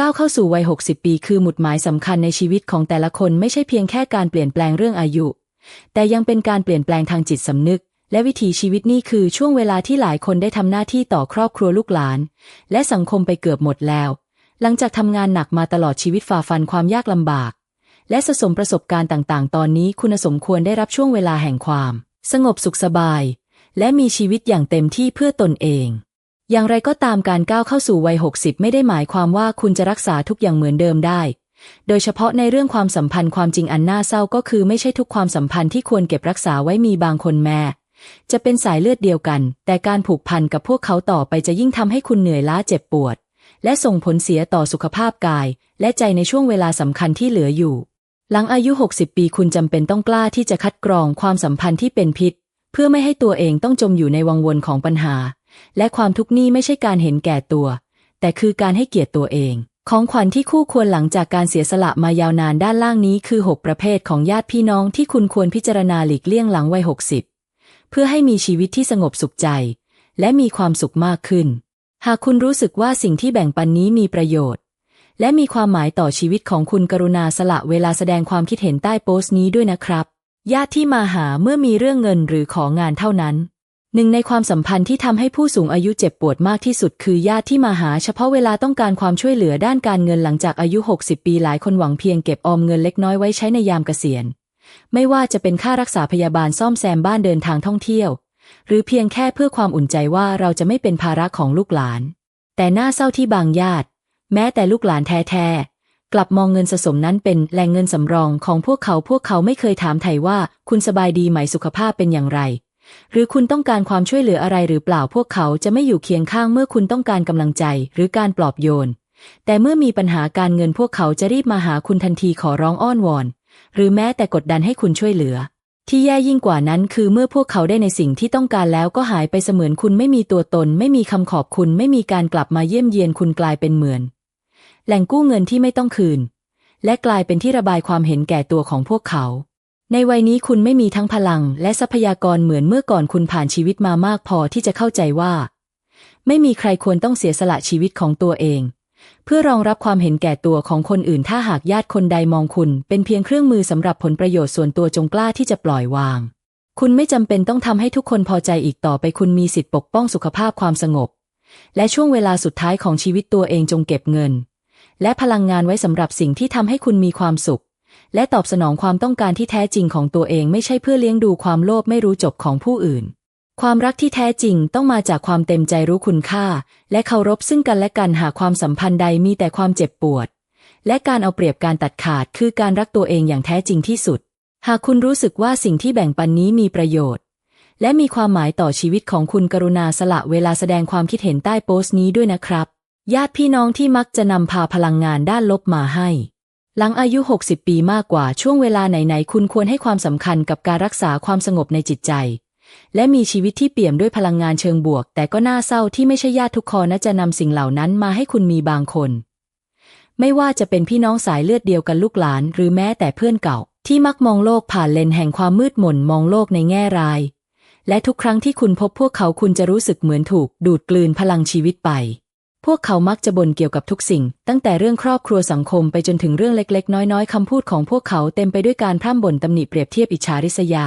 ก้าวเข้าสู่วัย 60 ปีคือหมุดหมายสำคัญในชีวิตของแต่ละคนไม่ใช่เพียงแค่การเปลี่ยนแปลงเรื่องอายุ แต่ยังเป็นการเปลี่ยนแปลงทางจิตสำนึก และวิถีชีวิตนี่คือช่วงเวลาที่หลายคนได้ทำหน้าที่ต่อครอบครัวลูกหลาน และสังคมไปเกือบหมดแล้ว หลังจากทำงานหนักมาตลอดชีวิตฝ่าฟันความยากลำบาก และสะสมประสบการณ์ต่างๆ ตอนนี้คุณสมควรได้รับช่วงเวลาแห่งความ สงบสุขสบาย และมีชีวิตอย่างเต็มที่เพื่อตนเอง อย่างไรก็ตามการก้าวเข้าสู่วัย 60 ไม่ได้หมายความว่าคุณจะรักษาทุกอย่างเหมือนเดิมได้ โดยเฉพาะในเรื่องความสัมพันธ์ความจริงอันน่าเศร้าก็คือไม่ใช่ทุกความสัมพันธ์ที่ควรเก็บรักษาไว้มีบางคนแม่จะเป็นสายเลือดเดียวกัน แต่การผูกพันกับพวกเขาต่อไปจะยิ่งทำให้คุณเหนื่อยล้าเจ็บปวด และส่งผลเสียต่อสุขภาพกาย และใจในช่วงเวลาสำคัญที่เหลืออยู่ หลังอายุ 60 ปีคุณจำเป็นต้องกล้าที่จะคัดกรองความสัมพันธ์ที่เป็นพิษ เพื่อไม่ให้ตัวเองต้องจมอยู่ในวังวนของปัญหา และความทุกข์นี้ไม่ใช่การเห็นแก่ตัว แต่คือการให้เกียรติตัวเอง ของขวัญที่คู่ควรหลังจากการเสียสละมายาวนานด้านล่างนี้คือ 6 ประเภทของญาติพี่น้องที่คุณควรพิจารณาหลีกเลี่ยงหลังวัย60 เพื่อให้มีชีวิตที่สงบสุขใจ และมีความสุขมากขึ้น หากคุณรู้สึกว่าสิ่งที่แบ่งปันนี้มีประโยชน์ และมีความหมายต่อชีวิตของคุณกรุณาสละเวลาแสดงความคิดเห็นใต้โพสต์นี้ด้วยนะครับ ญาติที่มาหาเมื่อมีเรื่องเงินหรือของานเท่านั้น หนึ่งในความสัมพันธ์ที่ทำให้ผู้สูงอายุเจ็บปวดมากที่สุดคือญาติที่มาหาเฉพาะเวลาต้องการความช่วยเหลือด้านการเงินหลังจากอายุ 60 ปีหลายคนหวังเพียงเก็บออมเงินเล็กน้อยไว้ใช้ในยามเกษียณ ไม่ว่าจะเป็นค่ารักษาพยาบาลซ่อมแซมบ้านเดินทางท่องเที่ยว หรือเพียงแค่เพื่อความอุ่นใจว่าเราจะไม่เป็นภาระของลูกหลาน แต่น่าเศร้าที่บางญาติ แม้แต่ลูกหลานแท้ๆกลับมองเงินสะสมนั้นเป็นแหล่งเงินสำรองของพวกเขาพวกเขาไม่เคยถามไถ่ว่า คุณสบายดีไหมสุขภาพเป็นอย่างไร หรือคุณต้องการความช่วยเหลืออะไรหรือเปล่าพวกเขาจะไม่อยู่เคียงข้างเมื่อคุณต้องการกำลังใจหรือการปลอบโยน แต่เมื่อมีปัญหาการเงินพวกเขาจะรีบมาหาคุณทันทีขอร้องอ้อนวอน หรือแม้แต่กดดันให้คุณช่วยเหลือ ที่แย่ยิ่งกว่านั้นคือเมื่อพวกเขาได้ในสิ่งที่ต้องการแล้วก็หายไปเสมือนคุณไม่มีตัวตน ไม่มีคำขอบคุณ ไม่มีการกลับมาเยี่ยมเยียนคุณกลายเป็นเหมือน แหล่งกู้เงินที่ไม่ต้องคืน และกลายเป็นที่ระบายความเห็นแก่ตัวของพวกเขา ในวัยนี้คุณไม่มีทั้งพลังและทรัพยากรเหมือนเมื่อก่อนคุณผ่านชีวิตมามากพอที่จะเข้าใจว่า ไม่มีใครควรต้องเสียสละชีวิตของตัวเอง เพื่อรองรับความเห็นแก่ตัวของคนอื่น ถ้าหากญาติคนใดมองคุณ เป็นเพียงเครื่องมือสำหรับผลประโยชน์ส่วนตัวจงกล้าที่จะปล่อยวาง คุณไม่จำเป็นต้องทำให้ทุกคนพอใจอีกต่อไปคุณมีสิทธิ์ปกป้องสุขภาพความสงบ และช่วงเวลาสุดท้ายของชีวิตตัวเองจงเก็บเงิน และพลังงานไว้สำหรับสิ่งที่ทำให้คุณมีความสุข และตอบสนองความต้องการที่แท้จริงของตัวเองไม่ใช่เพื่อเลี้ยงดูความโลภไม่รู้จบของผู้อื่น ความรักที่แท้จริงต้องมาจากความเต็มใจรู้คุณค่า และเคารพซึ่งกันและกันหากความสัมพันธ์ใดมีแต่ความเจ็บปวด และการเอาเปรียบการตัดขาดคือการรักตัวเองอย่างแท้จริงที่สุด หากคุณรู้สึกว่าสิ่งที่แบ่งปันนี้มีประโยชน์ และมีความหมายต่อชีวิตของคุณกรุณาสละเวลาแสดงความคิดเห็นใต้โพสต์นี้ด้วยนะครับ ญาติพี่น้องที่มักจะนำพาพลังงานด้านลบมาให้ หลังอายุ 60 ปีมากกว่าช่วงเวลาไหนๆ คุณควรให้ความสำคัญกับการรักษาความสงบในจิตใจ และมีชีวิตที่เปี่ยมด้วยพลังงานเชิงบวก แต่ก็น่าเศร้าที่ไม่ใช่ญาติทุกคนนะจะนำสิ่งเหล่านั้นมาให้คุณมีบางคน ไม่ว่าจะเป็นพี่น้องสายเลือดเดียวกันลูกหลาน หรือแม้แต่เพื่อนเก่า ที่มักมองโลกผ่านเลนแห่งความมืดมนมองโลกในแง่ร้าย และทุกครั้งที่คุณพบพวกเขาคุณจะรู้สึกเหมือนถูก ดูดกลืนพลังชีวิตไป พวกเขามักจะบ่นเกี่ยวกับทุกสิ่ง ตั้งแต่เรื่องครอบครัวสังคมไปจนถึงเรื่องเล็ก ๆ น้อย ๆคำพูดของพวกเขาเต็มไปด้วยการพร่ำบ่นตำหนิเปรียบเทียบอิจฉาริษยา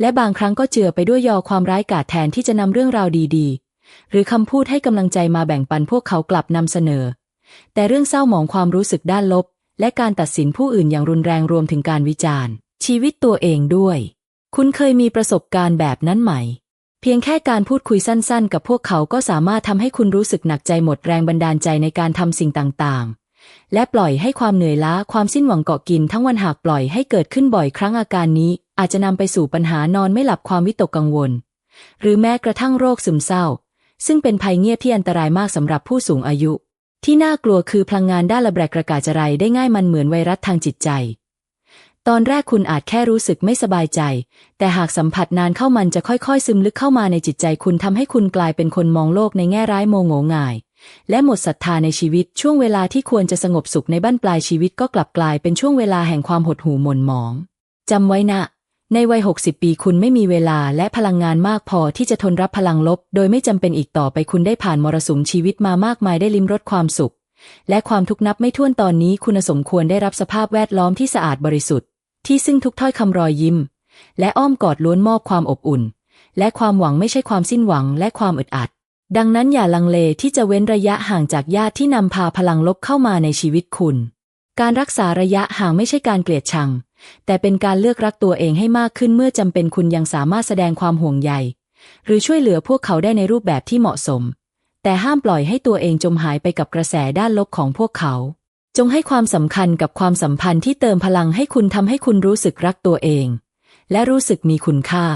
และบางครั้งก็เจือไปด้วยยอความร้ายกาจแทนที่จะนำเรื่องราวดีๆ หรือคำพูดให้กำลังใจมาแบ่งปันพวกเขากลับนำเสนอ แต่เรื่องเศร้าหมองความรู้สึกด้านลบ และการตัดสินผู้อื่นอย่างรุนแรงรวมถึงการวิจารณ์ ชีวิตตัวเองด้วย คุณเคยมีประสบการณ์แบบนั้นไหม เพียงแค่การพูดคุยสั้นๆ กับพวกเขาก็สามารถทำให้คุณรู้สึกหนักใจหมดแรงบันดาลใจในการทำสิ่งต่างๆ และปล่อยให้ความเหนื่อยล้าความสิ้นหวังเกาะกินทั้งวันหากปล่อยให้เกิดขึ้นบ่อยครั้งอาการนี้ อาจจะนำไปสู่ปัญหานอนไม่หลับความวิตกกังวล หรือแม้กระทั่งโรคซึมเศร้า ซึ่งเป็นภัยเงียบที่อันตรายมากสำหรับผู้สูงอายุ ที่น่ากลัวคือพลังงานด้านระแบกระกาจไรได้ง่ายมันเหมือนไวรัสทางจิตใจ ตอนแรกคุณอาจแค่รู้สึกไม่สบายใจ แต่หากสัมผัสนานเข้ามันจะค่อยๆ ซึมลึกเข้ามาในจิตใจคุณทำให้คุณกลายเป็นคนมองโลกในแง่ร้ายโมโงง่าย และหมดศรัทธาในชีวิตช่วงเวลาที่ควรจะสงบสุขในบ้านปลายชีวิตก็กลับกลายเป็นช่วงเวลาแห่งความหดหู่หม่นหมองจำไว้นะ ในวัย 60 ปีคุณไม่มีเวลาและพลังงานมากพอที่จะทนรับพลังลบ โดยไม่จำเป็นอีกต่อไปคุณได้ผ่านมรสุมชีวิตมามากมายได้ลิ้มรสความสุข และความทุกข์นับไม่ถ้วนตอนนี้คุณสมควรได้รับสภาพแวดล้อมที่สะอาดบริสุทธิ์ ที่ซึ่งทุกถ้อยคำรอยยิ้ม และอ้อมกอดล้วนมอบความอบอุ่น และความหวังไม่ใช่ความสิ้นหวังและความอึดอัด ดังนั้นอย่าลังเลที่จะเว้นระยะห่างจากญาติที่นำพาพลังลบเข้ามาในชีวิตคุณ การรักษาระยะห่างไม่ใช่การเกลียดชัง แต่เป็นการเลือกรักตัวเองให้มากขึ้นเมื่อจำเป็นคุณยังสามารถแสดงความห่วงใย หรือช่วยเหลือพวกเขาได้ในรูปแบบที่เหมาะสม แต่ห้ามปล่อยให้ตัวเองจมหายไปกับกระแสด้านลบของพวกเขา จงให้ความสำคัญกับความสัมพันธ์ที่เติมพลังให้คุณทำให้คุณรู้สึกรักตัวเอง และรู้สึกมีคุณค่า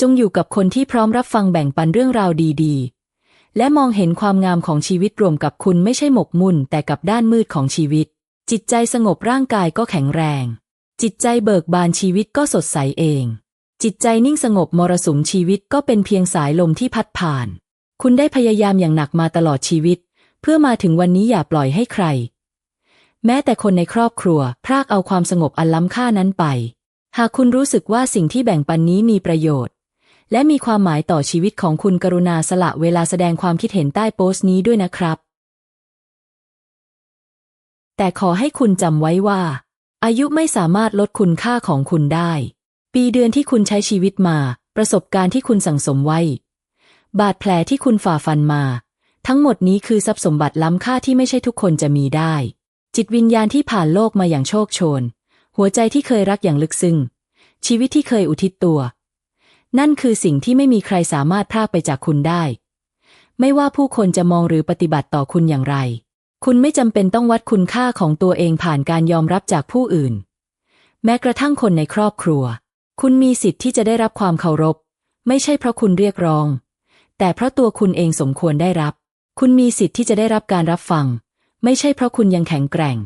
จงอยู่กับคนที่พร้อมรับฟังแบ่งปันเรื่องราวดีๆ และมองเห็นความงามของชีวิตรวมกับคุณไม่ใช่หมกมุ่นแต่กับด้านมืดของชีวิต จิตใจสงบร่างกายก็แข็งแรง จิตใจเบิกบานชีวิตก็สดใสเอง จิตใจนิ่งสงบมรสุมชีวิตก็เป็นเพียงสายลมที่พัดผ่าน คุณได้พยายามอย่างหนักมาตลอดชีวิต เพื่อมาถึงวันนี้อย่าปล่อยให้ใคร แม้แต่คนในครอบครัว พรากเอาความสงบอันล้ำค่านั้นไป หากคุณรู้สึกว่าสิ่งที่แบ่งปันนี้มีประโยชน์ และมีความหมายต่อชีวิตของคุณกรุณาสละเวลาแสดงความคิดเห็นใต้โพสต์นี้ด้วยนะครับ แต่ขอให้คุณจำไว้ว่า อายุไม่สามารถลดคุณค่าของคุณได้ ปีเดือนที่คุณใช้ชีวิตมา ประสบการณ์ที่คุณสั่งสมไว้ บาดแผลที่คุณฝ่าฟันมา ทั้งหมดนี้คือทรัพย์สมบัติล้ำค่าที่ไม่ใช่ทุกคนจะมีได้ จิตวิญญาณที่ผ่านโลกมาอย่างโชคโชน หัวใจที่เคยรักอย่างลึกซึ้งชีวิตที่เคยอุทิศตัว นั่นคือสิ่งที่ไม่มีใครสามารถพรากไปจากคุณได้ ไม่ว่าผู้คนจะมองหรือปฏิบัติต่อคุณอย่างไร คุณไม่จำเป็นต้องวัดคุณค่าของตัวเองผ่านการยอมรับจากผู้อื่น แม้กระทั่งคนในครอบครัว คุณมีสิทธิ์ที่จะได้รับความเคารพ ไม่ใช่เพราะคุณเรียกร้อง แต่เพราะตัวคุณเองสมควรได้รับ คุณมีสิทธิ์ที่จะได้รับการรับฟัง ไม่ใช่เพราะคุณยังแข็งแกร่ง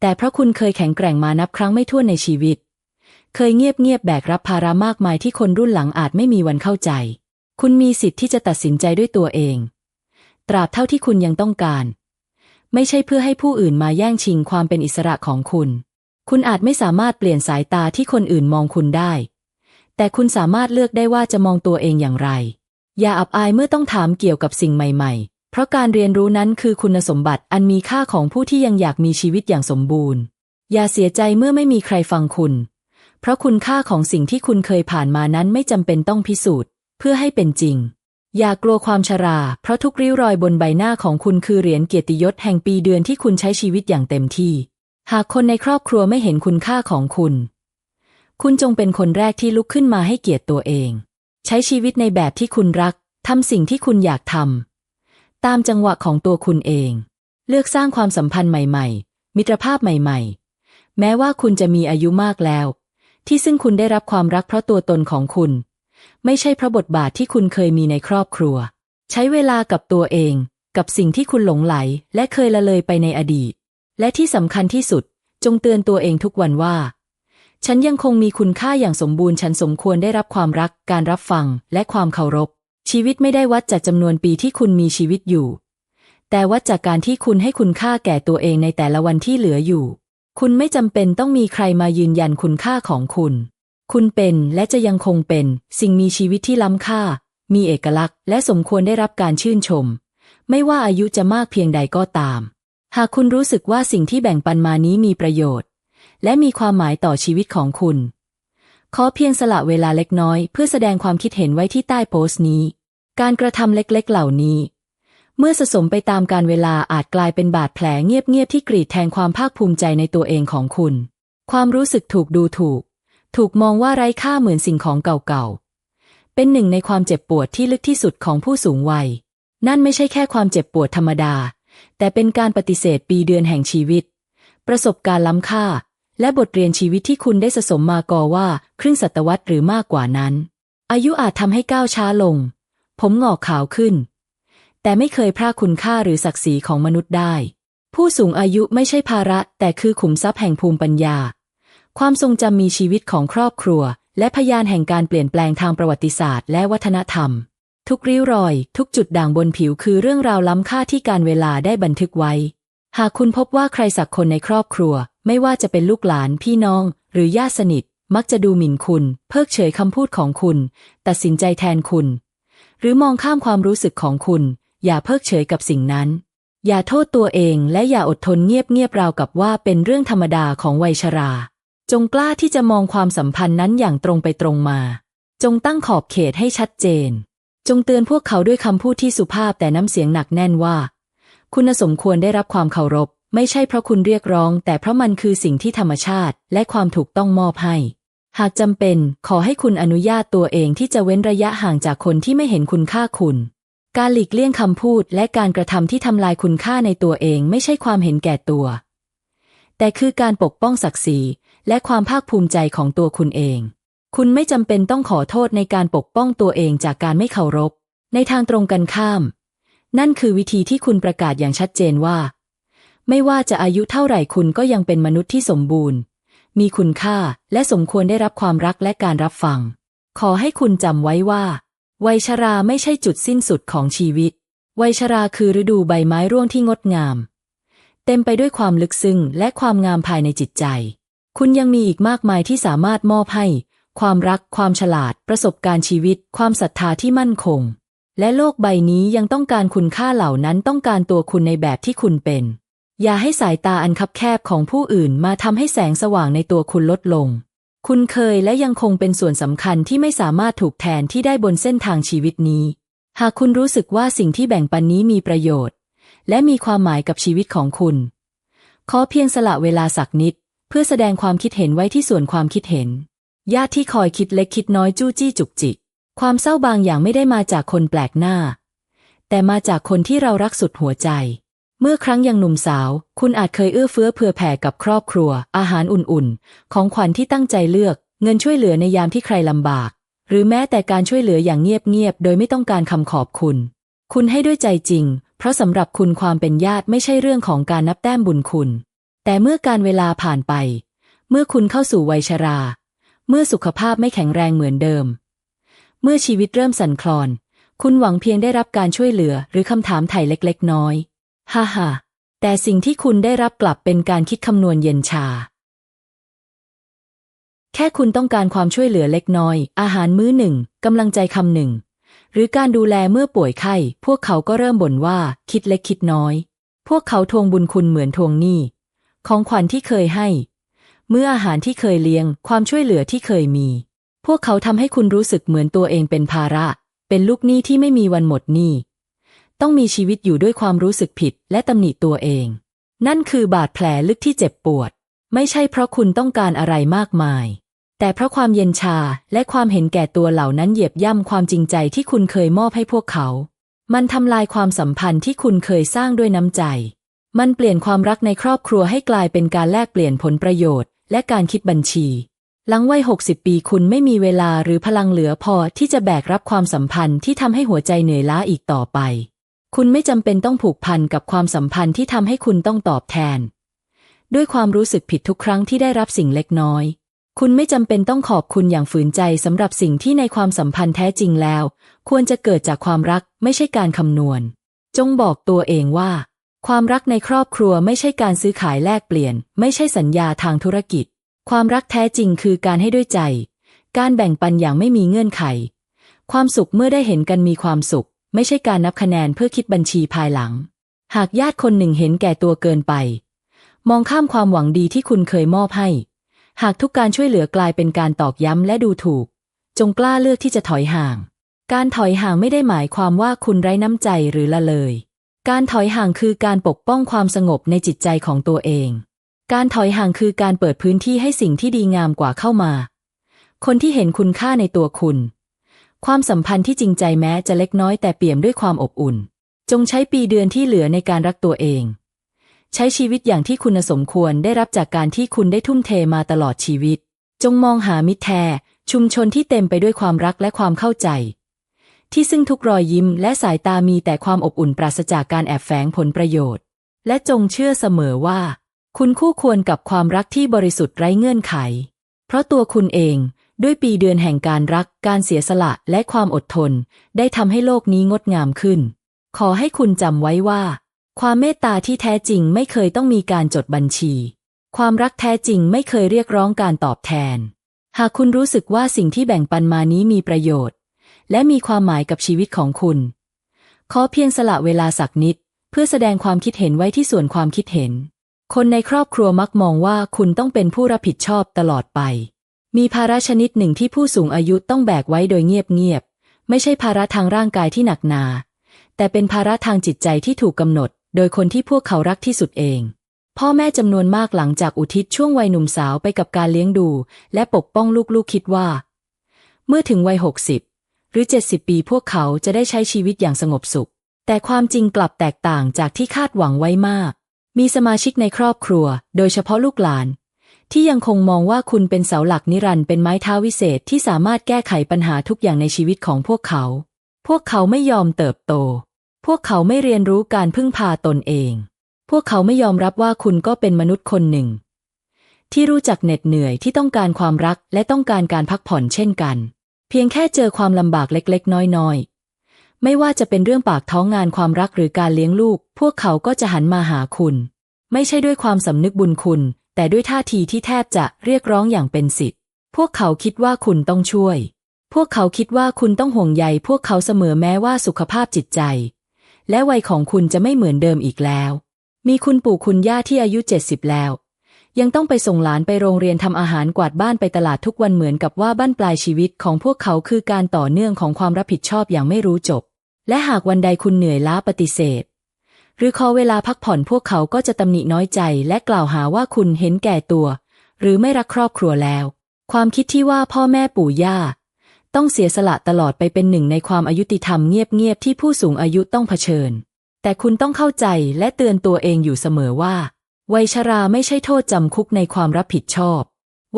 แต่เพราะคุณเคยแข็งแกร่งมานับครั้งไม่ถ้วนในชีวิต เคยเงียบเงียบแบกรับภาระมากมายที่คนรุ่นหลังอาจไม่มีวันเข้าใจ คุณมีสิทธิ์ที่จะตัดสินใจด้วยตัวเอง ตราบเท่าที่คุณยังต้องการ ไม่ใช่เพื่อให้ผู้อื่นมาแย่งชิงความเป็นอิสระของคุณ คุณอาจไม่สามารถเปลี่ยนสายตาที่คนอื่นมองคุณได้ แต่คุณสามารถเลือกได้ว่าจะมองตัวเองอย่างไร อย่าอับอายเมื่อต้องถามเกี่ยวกับสิ่งใหม่ ๆ เพราะการเรียนรู้นั้นคือคุณสมบัติอันมีค่าของผู้ที่ยังอยากมีชีวิตอย่างสมบูรณ์ อย่าเสียใจเมื่อไม่มีใครฟังคุณ เพราะคุณค่าของสิ่งที่คุณเคยผ่านมานั้นไม่จำเป็นต้องพิสูจน์ เพื่อให้เป็นจริง อย่ากลัวความชรา เพราะทุกริ้วรอยบนใบหน้าของคุณคือเหรียญเกียรติยศแห่งปีเดือนที่คุณใช้ชีวิตอย่างเต็มที่ หากคนในครอบครัวไม่เห็นคุณค่าของคุณ คุณจงเป็นคนแรกที่ลุกขึ้นมาให้เกียรติตัวเอง ใช้ชีวิตในแบบที่คุณรักทำสิ่งที่คุณอยากทำ ตามจังหวะของตัวคุณเอง เลือกสร้างความสัมพันธ์ใหม่ๆ มิตรภาพใหม่ๆ แม้ว่าคุณจะมีอายุมากแล้ว ที่ซึ่งคุณได้รับความรักเพราะตัวตนของคุณ ไม่ใช่เพราะบทบาทที่คุณเคยมีในครอบครัว ใช้เวลากับตัวเอง กับสิ่งที่คุณหลงไหล และเคยละเลยไปในอดีต และที่สำคัญที่สุด จงเตือนตัวเองทุกวันว่า ฉันยังคงมีคุณค่าอย่างสมบูรณ์ฉันสมควรได้รับความรัก การรับฟัง และความเคารพ ชีวิตไม่ได้วัดจากจำนวนปีที่คุณมีชีวิตอยู่ แต่วัดจากการที่คุณให้คุณค่าแก่ตัวเองในแต่ละวันที่เหลืออยู่ คุณไม่จำเป็นต้องมีใครมายืนยันคุณค่าของคุณ คุณเป็นและจะยังคงเป็นสิ่งมีชีวิตที่ล้ำค่า มีเอกลักษณ์ และสมควรได้รับการชื่นชม ไม่ว่าอายุจะมากเพียงใดก็ตาม หากคุณรู้สึกว่าสิ่งที่แบ่งปันมานี้มีประโยชน์ และมีความหมายต่อชีวิตของคุณ ขอเพียงสละเวลาเล็กน้อย เพื่อแสดงความคิดเห็นไว้ที่ใต้โพสต์นี้ การกระทำเล็กๆ เหล่านี้ เมื่อสะสมไปตามการเวลาอาจกลายเป็นบาดแผลเงียบๆที่กรีดแทงความภาคภูมิใจในตัวเองของคุณ ความรู้สึกถูกดูถูก ถูกมองว่าไร้ค่าเหมือนสิ่งของเก่าๆ เป็นหนึ่งในความเจ็บปวดที่ลึกที่สุดของผู้สูงวัย นั่นไม่ใช่แค่ความเจ็บปวดธรรมดา แต่เป็นการปฏิเสธปีเดือนแห่งชีวิต ประสบการณ์ล้ำค่า และบทเรียนชีวิตที่คุณได้สะสมมากอว่าครึ่งศตวรรษหรือมากกว่านั้น อายุอาจทำให้ก้าวช้าลง ผมหงอกขาวขึ้น แต่ไม่เคยพรากคุณค่าหรือศักดิ์ศรีของมนุษย์ได้ ผู้สูงอายุไม่ใช่ภาระ แต่คือขุมทรัพย์แห่งภูมิปัญญา ความทรงจำมีชีวิตของครอบครัว และพยานแห่งการเปลี่ยนแปลงทางประวัติศาสตร์และวัฒนธรรม ทุกริ้วรอย ทุกจุดด่างบนผิวคือเรื่องราวล้ำค่าที่การเวลาได้บันทึกไว้ หากคุณพบว่าใครสักคนในครอบครัว ไม่ว่าจะเป็นลูกหลาน พี่น้อง หรือญาติสนิท มักจะดูหมิ่นคุณ เพิกเฉยคำพูดของคุณ ตัดสินใจแทนคุณ หรือมองข้ามความรู้สึกของคุณ อย่าเพิกเฉยกับสิ่งนั้น อย่าโทษตัวเองและอย่าอดทนเงียบๆราวกับว่าเป็นเรื่องธรรมดาของวัยชรา จงกล้าที่จะมองความสัมพันธ์นั้นอย่างตรงไปตรงมา จงตั้งขอบเขตให้ชัดเจน จงเตือนพวกเขาด้วยคำพูดที่สุภาพแต่น้ำเสียงหนักแน่นว่า คุณสมควรได้รับความเคารพ ไม่ใช่เพราะคุณเรียกร้อง แต่เพราะมันคือสิ่งที่ธรรมชาติ และความถูกต้องมอบให้ หากจำเป็นขอให้คุณอนุญาตตัวเองที่จะเว้นระยะห่างจากคนที่ไม่เห็นคุณค่าคุณ การหลีกเลี่ยงคำพูดและการกระทำที่ทำลายคุณค่าในตัวเองไม่ใช่ความเห็นแก่ตัว แต่คือการปกป้องศักดิ์ศรีและความภาคภูมิใจของตัวคุณเอง คุณไม่จำเป็นต้องขอโทษในการปกป้องตัวเองจากการไม่เคารพ ในทางตรงกันข้าม นั่นคือวิธีที่คุณประกาศอย่างชัดเจนว่า ไม่ว่าจะอายุเท่าไหร่คุณก็ยังเป็นมนุษย์ที่สมบูรณ์ มีคุณค่าและสมควรได้รับความรักและการรับฟัง ขอให้คุณจำไว้ว่า วัยชราไม่ใช่จุดสิ้นสุดของชีวิต วัยชราคือฤดูใบไม้ร่วงที่งดงาม เต็มไปด้วยความลึกซึ้งและความงามภายในจิตใจ คุณยังมีอีกมากมายที่สามารถมอบให้ ความรัก ความฉลาด ประสบการณ์ชีวิต ความศรัทธาที่มั่นคง และโลกใบนี้ยังต้องการคุณค่าเหล่านั้นต้องการตัวคุณในแบบที่คุณเป็น อย่าให้สายตาอันคับแคบของผู้อื่นมาทำให้แสงสว่างในตัวคุณลดลง คุณเคยและยังคงเป็นส่วนสำคัญที่ไม่สามารถถูกแทนที่ได้บนเส้นทางชีวิตนี้ หากคุณรู้สึกว่าสิ่งที่แบ่งปันนี้มีประโยชน์ และมีความหมายกับชีวิตของคุณ ขอเพียงสละเวลาสักนิด เพื่อแสดงความคิดเห็นไว้ที่ส่วนความคิดเห็น ญาติที่คอยคิดเล็กคิดน้อยจู้จี้จุกจิก ความเศร้าบางอย่างไม่ได้มาจากคนแปลกหน้า แต่มาจากคนที่เรารักสุดหัวใจ เมื่อครั้งยังหนุ่มสาว คุณอาจเคยเอื้อเฟื้อเผื่อแผ่กับครอบครัว อาหารอุ่นๆ ของขวัญที่ตั้งใจเลือก เงินช่วยเหลือในยามที่ใครลำบาก หรือแม้แต่การช่วยเหลืออย่างเงียบๆ โดยไม่ต้องการคำขอบคุณ คุณให้ด้วยใจจริง เพราะสำหรับคุณความเป็นญาติไม่ใช่เรื่องของการนับแต้มบุญคุณ แต่เมื่อการเวลาผ่านไป เมื่อคุณเข้าสู่วัยชรา เมื่อสุขภาพไม่แข็งแรงเหมือนเดิม เมื่อชีวิตเริ่มสั่นคลอน คุณหวังเพียงได้รับการช่วยเหลือหรือคำถามไถ่เล็ก ๆ น้อย ฮ่าฮ่าแต่สิ่งที่คุณได้รับกลับเป็นการคิดคำนวณเย็นชา แค่คุณต้องการความช่วยเหลือเล็กน้อย อาหารมื้อหนึ่งกำลังใจคำหนึ่ง หรือการดูแลเมื่อป่วยไข้ พวกเขาก็เริ่มบ่นว่าคิดเล็กคิดน้อย พวกเขาทวงบุญคุณเหมือนทวงหนี้ ของขวัญที่เคยให้ เมื่ออาหารที่เคยเลี้ยง ความช่วยเหลือที่เคยมี พวกเขาทำให้คุณรู้สึกเหมือนตัวเองเป็นภาระ เป็นลูกหนี้ที่ไม่มีวันหมดหนี้ ต้องมีชีวิตอยู่ด้วยความรู้สึกผิดและตำหนิตัวเอง นั่นคือบาดแผลลึกที่เจ็บปวด ไม่ใช่เพราะคุณต้องการอะไรมากมาย แต่เพราะความเย็นชาและความเห็นแก่ตัวเหล่านั้นเหยียบย่ำความจริงใจที่คุณเคยมอบให้พวกเขา มันทำลายความสัมพันธ์ที่คุณเคยสร้างด้วยน้ำใจ มันเปลี่ยนความรักในครอบครัวให้กลายเป็นการแลกเปลี่ยนผลประโยชน์ และการคิดบัญชีหลังวัย 60 ปีคุณไม่มีเวลาหรือพลังเหลือพอที่จะแบกรับความสัมพันธ์ที่ทำให้หัวใจเหนื่อยล้าอีกต่อไป คุณไม่จำเป็นต้องผูกพันกับความสัมพันธ์ที่ทำให้คุณต้องตอบแทน ด้วยความรู้สึกผิดทุกครั้งที่ได้รับสิ่งเล็กน้อย คุณไม่จำเป็นต้องขอบคุณอย่างฝืนใจสำหรับสิ่งที่ในความสัมพันธ์แท้จริงแล้ว ควรจะเกิดจากความรักไม่ใช่การคำนวณ จงบอกตัวเองว่า ความรักในครอบครัวไม่ใช่การซื้อขายแลกเปลี่ยน ไม่ใช่สัญญาทางธุรกิจ ความรักแท้จริงคือการให้ด้วยใจ การแบ่งปันอย่างไม่มีเงื่อนไข ความสุขเมื่อได้เห็นกันมีความสุข ไม่ใช่การนับคะแนนเพื่อคิดบัญชีภายหลัง หากญาติคนหนึ่งเห็นแก่ตัวเกินไป มองข้ามความหวังดีที่คุณเคยมอบให้ หากทุกการช่วยเหลือกลายเป็นการตอกย้ำและดูถูก จงกล้าเลือกที่จะถอยห่าง การถอยห่างไม่ได้หมายความว่าคุณไร้น้ำใจหรือละเลย การถอยห่างคือการปกป้องความสงบในจิตใจของตัวเอง การถอยห่างคือการเปิดพื้นที่ให้สิ่งที่ดีงามกว่าเข้ามา คนที่เห็นคุณค่าในตัวคุณ ความสัมพันธ์ที่จริงใจแม้จะเล็กน้อยแต่เปี่ยมด้วยความอบอุ่น จงใช้ปีเดือนที่เหลือในการรักตัวเอง ใช้ชีวิตอย่างที่คุณสมควรได้รับจากการที่คุณได้ทุ่มเทมาตลอดชีวิต จงมองหามิตรแท้ชุมชนที่เต็มไปด้วยความรักและความเข้าใจ ที่ซึ่งทุกรอยยิ้มและสายตามีแต่ความอบอุ่นปราศจากการแอบแฝงผลประโยชน์ และจงเชื่อเสมอว่า คุณคู่ควรกับความรักที่บริสุทธิ์ไร้เงื่อนไข เพราะตัวคุณเอง ด้วยปีเดือนแห่งการรัก การเสียสละและความอดทน ได้ทำให้โลกนี้งดงามขึ้น ขอให้คุณจำไว้ว่า ความเมตตาที่แท้จริงไม่เคยต้องมีการจดบัญชี ความรักแท้จริงไม่เคยเรียกร้องการตอบแทน หากคุณรู้สึกว่าสิ่งที่แบ่งปันมานี้มีประโยชน์ และมีความหมายกับชีวิตของคุณ ขอเพียงสละเวลาสักนิด เพื่อแสดงความคิดเห็นไว้ที่ส่วนความคิดเห็น คนในครอบครัวมักมองว่าคุณต้องเป็นผู้รับผิดชอบตลอดไป มีภาระชนิดหนึ่งที่ผู้สูงอายุต้องแบกไว้โดยเงียบๆ ไม่ใช่ภาระทางร่างกายที่หนักหนา แต่เป็นภาระทางจิตใจที่ถูกกำหนด โดยคนที่พวกเขารักที่สุดเอง พ่อแม่จำนวนมากหลังจากอุทิศช่วงวัยหนุ่มสาวไปกับการเลี้ยงดู และปกป้องลูกๆคิดว่า เมื่อถึงวัยหกสิบหรือเจ็ดสิบปีพวกเขาจะได้ใช้ชีวิตอย่างสงบสุข แต่ความจริงกลับแตกต่างจากที่คาดหวังไว้มาก มีสมาชิกในครอบครัว โดยเฉพาะลูกหลาน ที่ยังคงมองว่าคุณเป็นเสาหลักนิรันด์เป็นไม้เท้าวิเศษที่สามารถแก้ไขปัญหาทุกอย่างในชีวิตของพวกเขา พวกเขาไม่ยอมเติบโต พวกเขาไม่เรียนรู้การพึ่งพาตนเอง พวกเขาไม่ยอมรับว่าคุณก็เป็นมนุษย์คนหนึ่ง ที่รู้จักเหน็ดเหนื่อยที่ต้องการความรักและต้องการการพักผ่อนเช่นกัน เพียงแค่เจอความลำบากเล็กๆ น้อยๆ ไม่ว่าจะเป็นเรื่องปากท้องงานความรักหรือการเลี้ยงลูก พวกเขาก็จะหันมาหาคุณ ไม่ใช่ด้วยความสำนึกบุญคุณ แต่ด้วยท่าทีที่แทบจะเรียกร้องอย่างเป็นสิทธิ์ พวกเขาคิดว่าคุณต้องช่วย พวกเขาคิดว่าคุณต้องห่วงใยพวกเขาเสมอแม้ว่าสุขภาพจิตใจ และวัยของคุณจะไม่เหมือนเดิมอีกแล้ว มีคุณปู่คุณย่าที่อายุเจ็ดสิบแล้ว ยังต้องไปส่งหลานไปโรงเรียนทำอาหารกวาดบ้านไปตลาดทุกวันเหมือนกับว่าบ้านปลายชีวิตของพวกเขาคือการต่อเนื่องของความรับผิดชอบอย่างไม่รู้จบ และหากวันใดคุณเหนื่อยล้าปฏิเสธ หรือขอเวลาพักผ่อนพวกเขาก็จะตำหนิน้อยใจและกล่าวหาว่าคุณเห็นแก่ตัว หรือไม่รักครอบครัวแล้ว ความคิดที่ว่าพ่อแม่ปู่ย่า ต้องเสียสละตลอดไปเป็นหนึ่งในความอายุติธรรมเงียบๆที่ผู้สูงอายุต้องเผชิญ แต่คุณต้องเข้าใจและเตือนตัวเองอยู่เสมอว่าวัยชราไม่ใช่โทษจำคุกในความรับผิดชอบ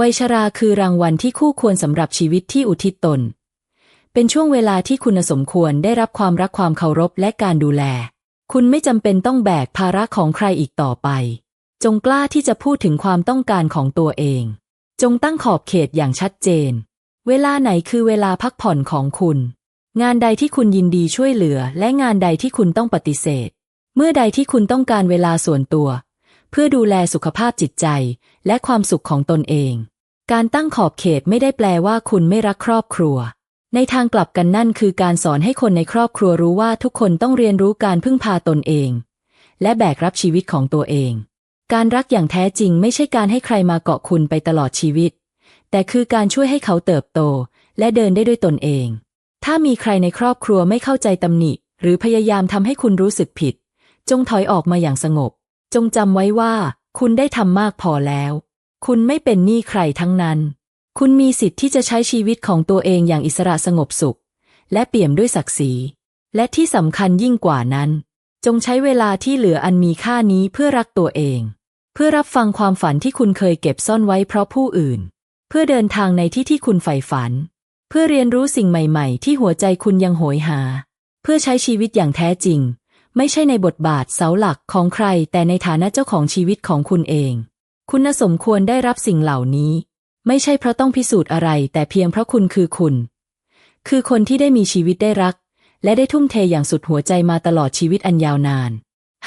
วัยชราคือรางวัลที่คู่ควรสำหรับชีวิตที่อุทิศตน เป็นช่วงเวลาที่คุณสมควรได้รับความรักความเคารพและการดูแล คุณไม่จำเป็นต้องแบกภาระของใครอีกต่อไป จงกล้าที่จะพูดถึงความต้องการของตัวเอง จงตั้งขอบเขตอย่างชัดเจน เวลาไหนคือเวลาพักผ่อนของคุณ งานใดที่คุณยินดีช่วยเหลือ และงานใดที่คุณต้องปฏิเสธ เมื่อใดที่คุณต้องการเวลาส่วนตัว เพื่อดูแลสุขภาพจิตใจ และความสุขของตนเอง การตั้งขอบเขตไม่ได้แปลว่าคุณไม่รักครอบครัว ในทางกลับกันนั่นคือการสอนให้คนในครอบครัวรู้ว่าทุกคนต้องเรียนรู้การพึ่งพาตนเอง และแบกรับชีวิตของตัวเอง การรักอย่างแท้จริงไม่ใช่การให้ใครมาเกาะคุณไปตลอดชีวิต แต่คือการช่วยให้เขาเติบโต และเดินได้ด้วยตนเอง ถ้ามีใครในครอบครัวไม่เข้าใจตำหนิ หรือพยายามทำให้คุณรู้สึกผิด จงถอยออกมาอย่างสงบ จงจำไว้ว่า คุณได้ทำมากพอแล้ว คุณไม่เป็นหนี้ใครทั้งนั้น คุณมีสิทธิ์ที่จะใช้ชีวิตของตัวเองอย่างอิสระสงบสุข และเปี่ยมด้วยศักดิ์ศรี และที่สำคัญยิ่งกว่านั้น จงใช้เวลาที่เหลืออันมีค่านี้เพื่อรักตัวเอง เพื่อรับฟังความฝันที่คุณเคยเก็บซ่อนไว้เพราะผู้อื่น เพื่อเดินทางในที่ที่คุณใฝ่ฝัน เพื่อเรียนรู้สิ่งใหม่ ๆ ที่หัวใจคุณยังโหยหา เพื่อใช้ชีวิตอย่างแท้จริง ไม่ใช่ในบทบาทเสาหลักของใคร แต่ในฐานะเจ้าของชีวิตของคุณเอง คุณสมควรได้รับสิ่งเหล่านี้ ไม่ใช่เพราะต้องพิสูจน์อะไร แต่เพียงเพราะคุณคือคุณ คือคนที่ได้มีชีวิตได้รัก และได้ทุ่มเทอย่างสุดหัวใจมาตลอดชีวิตอันยาวนาน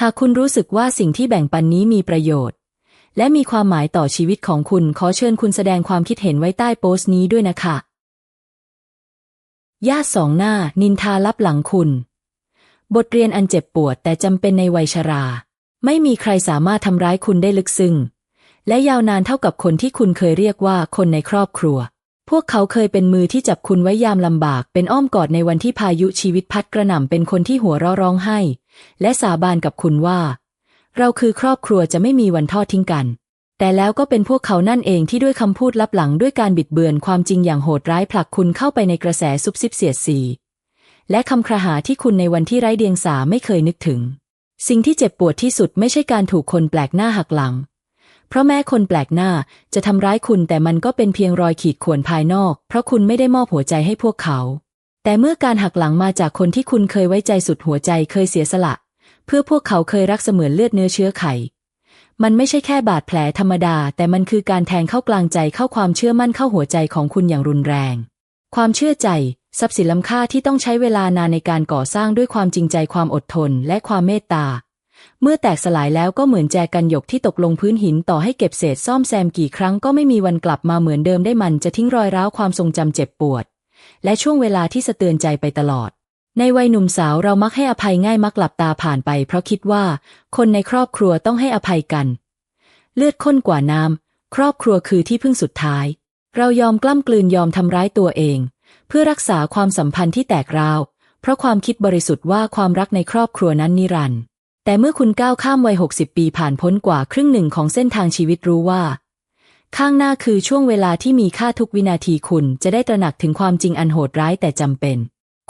หากคุณรู้สึกว่าสิ่งที่แบ่งปันนี้มีประโยชน์ และมีความหมายต่อชีวิตของคุณขอเชิญคุณแสดงความคิดเห็นไว้ใต้โพสต์นี้ด้วยนะคะญาติสองหน้านินทาลับหลังคุณ บทเรียนอันเจ็บปวดแต่จำเป็นในวัยชรา ไม่มีใครสามารถทำร้ายคุณได้ลึกซึ้ง และยาวนานเท่ากับคนที่คุณเคยเรียกว่าคนในครอบครัว พวกเขาเคยเป็นมือที่จับคุณไว้ยามลำบาก เป็นอ้อมกอดในวันที่พายุชีวิตพัดกระหน่ำเป็นคนที่หัวเราะร้องไห้ และสาบานกับคุณว่า เราคือครอบครัวจะไม่มีวันทอดทิ้งกัน แต่แล้วก็เป็นพวกเขานั่นเองที่ด้วยคำพูดลับหลังด้วยการบิดเบือนความจริงอย่างโหดร้ายผลักคุณเข้าไปในกระแสซุบซิบเสียดสี และคำครหาที่คุณในวันที่ไร้เดียงสาไม่เคยนึกถึง สิ่งที่เจ็บปวดที่สุดไม่ใช่การถูกคนแปลกหน้าหักหลัง เพราะแม้คนแปลกหน้าจะทำร้ายคุณแต่มันก็เป็นเพียงรอยขีดข่วนภายนอก เพราะคุณไม่ได้มอบหัวใจให้พวกเขา แต่เมื่อการหักหลังมาจากคนที่คุณเคยไว้ใจสุดหัวใจเคยเสียสละ เพื่อพวกเขาเคยรักเสมือนเลือดเนื้อเชื้อไข มันไม่ใช่แค่บาดแผลธรรมดา แต่มันคือการแทงเข้ากลางใจเข้าความเชื่อมั่นเข้าหัวใจของคุณอย่างรุนแรง ความเชื่อใจทรัพย์สินล้ำค่าที่ต้องใช้เวลานานในการก่อสร้างด้วยความจริงใจความอดทนและความเมตตา เมื่อแตกสลายแล้วก็เหมือนแจกันหยกที่ตกลงพื้นหินต่อให้เก็บเศษซ่อมแซมกี่ครั้งก็ไม่มีวันกลับมาเหมือนเดิมได้มันจะทิ้งรอยร้าวความทรงจำเจ็บปวด และช่วงเวลาที่สะเตือนใจไปตลอด ในวัยหนุ่มสาวเรามักให้อภัยง่ายมักหลับตาผ่านไป เพราะคิดว่า คนในครอบครัวต้องให้อภัยกัน เลือดข้นกว่าน้ำครอบครัวคือที่พึ่งสุดท้าย เรายอมกล้ำกลืนยอมทำร้ายตัวเอง เพื่อรักษาความสัมพันธ์ที่แตกร้าวเพราะความคิดบริสุทธิ์ว่าความรักในครอบครัวนั้นนิรันดร์ แต่เมื่อคุณก้าวข้ามวัย 60 ปีผ่านพ้นกว่าครึ่งหนึ่งของเส้นทางชีวิตรู้ว่า ข้างหน้าคือช่วงเวลาที่มีค่าทุกวินาทีคุณจะได้ตระหนักถึงความจริงอันโหดร้ายแต่จำเป็น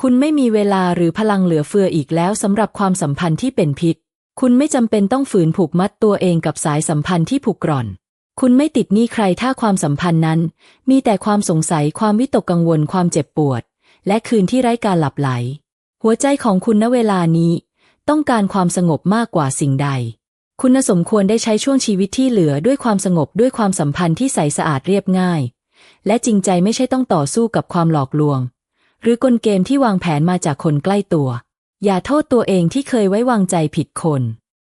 คุณไม่มีเวลาหรือพลังเหลือเฟืออีกแล้วสำหรับความสัมพันธ์ที่เป็นพิษ คุณไม่จำเป็นต้องฝืนผูกมัดตัวเองกับสายสัมพันธ์ที่ผูกกร่อน คุณไม่ติดหนี้ใครถ้าความสัมพันธ์นั้น มีแต่ความสงสัยความวิตกกังวลความเจ็บปวด และคืนที่ไร้การหลับไหล หัวใจของคุณณเวลานี้ ต้องการความสงบมากกว่าสิ่งใด คุณสมควรได้ใช้ช่วงชีวิตที่เหลือด้วยความสงบด้วยความสัมพันธ์ที่ใสสะอาดเรียบง่าย และจริงใจไม่ใช่ต้องต่อสู้กับความหลอกลวง หรือกลเกมที่วางแผนมาจากคนใกล้ตัว อย่าโทษตัวเองที่เคยไว้วางใจผิดคน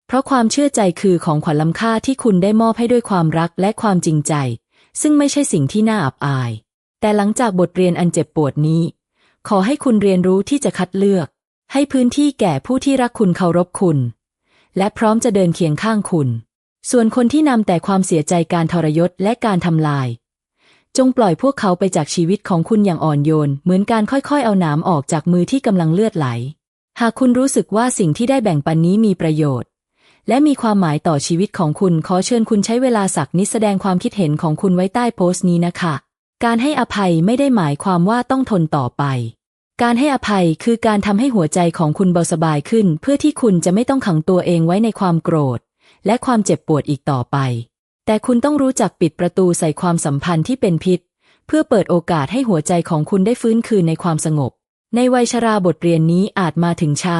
เพราะความเชื่อใจคือของขวัญล้ำค่าที่คุณได้มอบให้ด้วยความรักและความจริงใจ ซึ่งไม่ใช่สิ่งที่น่าอับอาย แต่หลังจากบทเรียนอันเจ็บปวดนี้ ขอให้คุณเรียนรู้ที่จะคัดเลือก ให้พื้นที่แก่ผู้ที่รักคุณเคารพคุณ และพร้อมจะเดินเคียงข้างคุณ ส่วนคนที่นำแต่ความเสียใจการทรยศและการทำลาย จงปล่อยพวกเขาไปจากชีวิตของคุณอย่างอ่อนโยน เหมือนการค่อยๆเอาหนามออกจากมือที่กำลังเลือดไหล หากคุณรู้สึกว่าสิ่งที่ได้แบ่งปันนี้มีประโยชน์ และมีความหมายต่อชีวิตของคุณขอเชิญคุณใช้เวลาสักนิดแสดงความคิดเห็นของคุณไว้ใต้โพสต์นี้นะคะ การให้อภัยไม่ได้หมายความว่าต้องทนต่อไป การให้อภัยคือการทำให้หัวใจของคุณเบาสบายขึ้น เพื่อที่คุณจะไม่ต้องขังตัวเองไว้ในความโกรธ และความเจ็บปวดอีกต่อไป แต่คุณต้องรู้จักปิดประตูใส่ความสัมพันธ์ที่เป็นพิษ เพื่อเปิดโอกาสให้หัวใจของคุณได้ฟื้นคืนในความสงบ ในวัยชราบทเรียนนี้อาจมาถึงช้า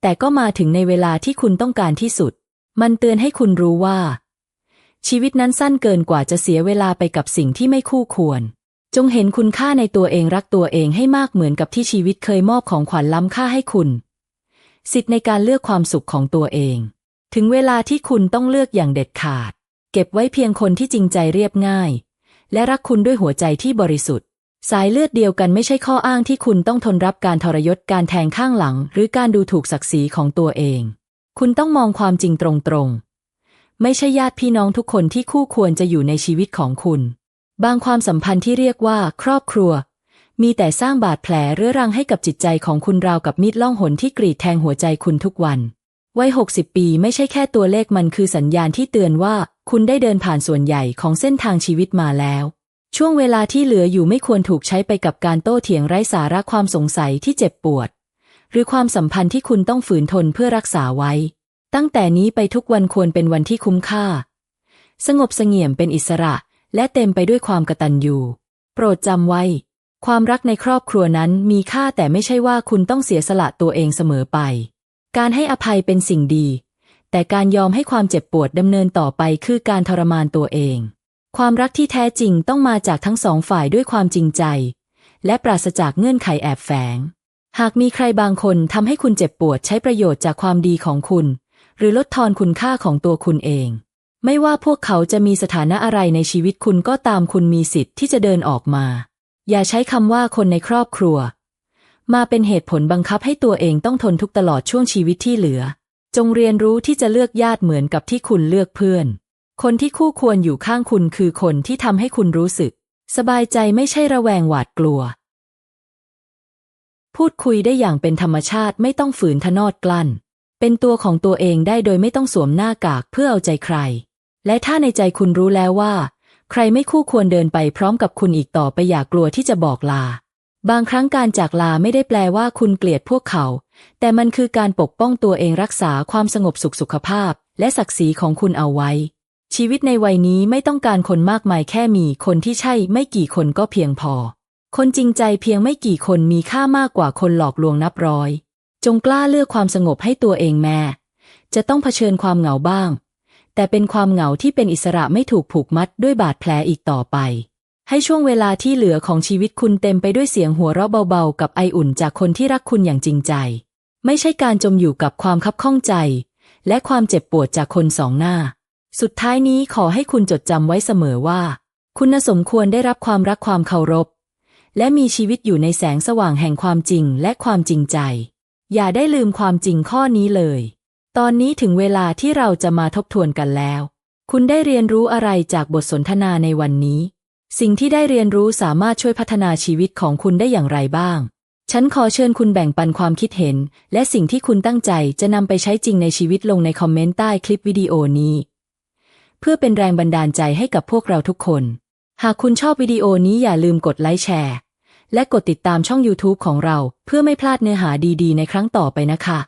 แต่ก็มาถึงในเวลาที่คุณต้องการที่สุด มันเตือนให้คุณรู้ว่า ชีวิตนั้นสั้นเกินกว่าจะเสียเวลาไปกับสิ่งที่ไม่คู่ควร จงเห็นคุณค่าในตัวเองรักตัวเองให้มากเหมือนกับที่ชีวิตเคยมอบของขวัญล้ำค่าให้คุณ สิทธิ์ในการเลือกความสุขของตัวเอง ถึงเวลาที่คุณต้องเลือกอย่างเด็ดขาด เก็บไว้เพียงคนที่จริงใจเรียบง่าย และรักคุณด้วยหัวใจที่บริสุทธิ์ สายเลือดเดียวกันไม่ใช่ข้ออ้างที่คุณต้องทนรับการทรยศการแทงข้างหลัง หรือการดูถูกศักดิ์ศรีของตัวเอง คุณต้องมองความจริงตรงๆไม่ใช่ญาติพี่น้องทุกคนที่คู่ควรจะอยู่ในชีวิตของคุณ บางความสัมพันธ์ที่เรียกว่าครอบครัว มีแต่สร้างบาดแผลเรื้อรังให้กับจิตใจของคุณราวกับมีดล่องหนที่กรีดแทงหัวใจคุณทุกวัน วัย 60 ปีไม่ใช่แค่ตัวเลขมันคือสัญญาณที่เตือนว่าคุณได้เดินผ่านส่วนใหญ่ของเส้นทางชีวิตมาแล้ว ช่วงเวลาที่เหลืออยู่ไม่ควรถูกใช้ไปกับการโต้เถียงไร้สาระความสงสัยที่เจ็บปวด หรือความสัมพันธ์ที่คุณต้องฝืนทนเพื่อรักษาไว้ ตั้งแต่นี้ไปทุกวันควรเป็นวันที่คุ้มค่า สงบเสงี่ยมเป็นอิสระ และเต็มไปด้วยความกตัญญู โปรดจำไว้ ความรักในครอบครัวนั้นมีค่าแต่ไม่ใช่ว่าคุณต้องเสียสละตัวเองเสมอไป การให้อภัยเป็นสิ่งดี แต่การยอมให้ความเจ็บปวดดำเนินต่อไปคือการทรมานตัวเอง ความรักที่แท้จริงต้องมาจากทั้งสองฝ่ายด้วยความจริงใจ และปราศจากเงื่อนไขแอบแฝง หากมีใครบางคนทำให้คุณเจ็บปวดใช้ประโยชน์จากความดีของคุณ หรือลดทอนคุณค่าของตัวคุณเอง ไม่ว่าพวกเขาจะมีสถานะอะไรในชีวิตคุณก็ตามคุณมีสิทธิ์ที่จะเดินออกมา อย่าใช้คำว่าคนในครอบครัว มาเป็นเหตุผลบังคับให้ตัวเองต้องทนทุกตลอดช่วงชีวิตที่เหลือ จงเรียนรู้ที่จะเลือกญาติเหมือนกับที่คุณเลือกเพื่อน คนที่คู่ควรอยู่ข้างคุณคือคนที่ทำให้คุณรู้สึก สบายใจไม่ใช่ระแวงหวาดกลัว พูดคุยได้อย่างเป็นธรรมชาติไม่ต้องฝืนทะนอดกลั้น เป็นตัวของตัวเองได้โดยไม่ต้องสวมหน้ากากเพื่อเอาใจใคร และถ้าในใจคุณรู้แล้วว่า ใครไม่คู่ควรเดินไปพร้อมกับคุณอีกต่อไปอย่ากลัวที่จะบอกลา บางครั้งการจากลาไม่ได้แปลว่าคุณเกลียดพวกเขา แต่มันคือการปกป้องตัวเองรักษาความสงบสุขสุขภาพ และศักดิ์ศรีของคุณเอาไว้ ชีวิตในวัยนี้ไม่ต้องการคนมากมายแค่มีคนที่ใช่ไม่กี่คนก็เพียงพอ คนจริงใจเพียงไม่กี่คนมีค่ามากกว่าคนหลอกลวงนับร้อย จงกล้าเลือกความสงบให้ตัวเองแม่จะต้องเผชิญความเหงาบ้าง แต่เป็นความเหงาที่เป็นอิสระไม่ถูกผูกมัดด้วยบาดแผลอีกต่อไป ให้ช่วงเวลาที่เหลือของชีวิตคุณเต็มไปด้วยเสียงหัวเราะเบาๆ กับไออุ่นจากคนที่รักคุณอย่างจริงใจ ไม่ใช่การจมอยู่กับความคับข้องใจ และความเจ็บปวดจากคนสองหน้า สุดท้ายนี้ขอให้คุณจดจำไว้เสมอว่า คุณสมควรได้รับความรักความเคารพ และมีชีวิตอยู่ในแสงสว่างแห่งความจริงและความจริงใจ อย่าได้ลืมความจริงข้อนี้เลย ตอนนี้ถึงเวลาที่เราจะมาทบทวนกันแล้ว คุณได้เรียนรู้อะไรจากบทสนทนาในวันนี้ สิ่งที่ได้เรียนรู้สามารถช่วยพัฒนาชีวิตของคุณได้อย่างไรบ้าง ฉันขอเชิญคุณแบ่งปันความคิดเห็น และสิ่งที่คุณตั้งใจจะนำไปใช้จริงในชีวิตลงในคอมเมนต์ใต้คลิปวิดีโอนี้ เพื่อเป็นแรงบันดาลใจให้กับพวกเราทุกคน หากคุณชอบวิดีโอนี้อย่าลืมกดไลค์แชร์ และกดติดตามช่อง YouTube ของเรา เพื่อไม่พลาดเนื้อหาดีๆ ในครั้งต่อไปนะคะ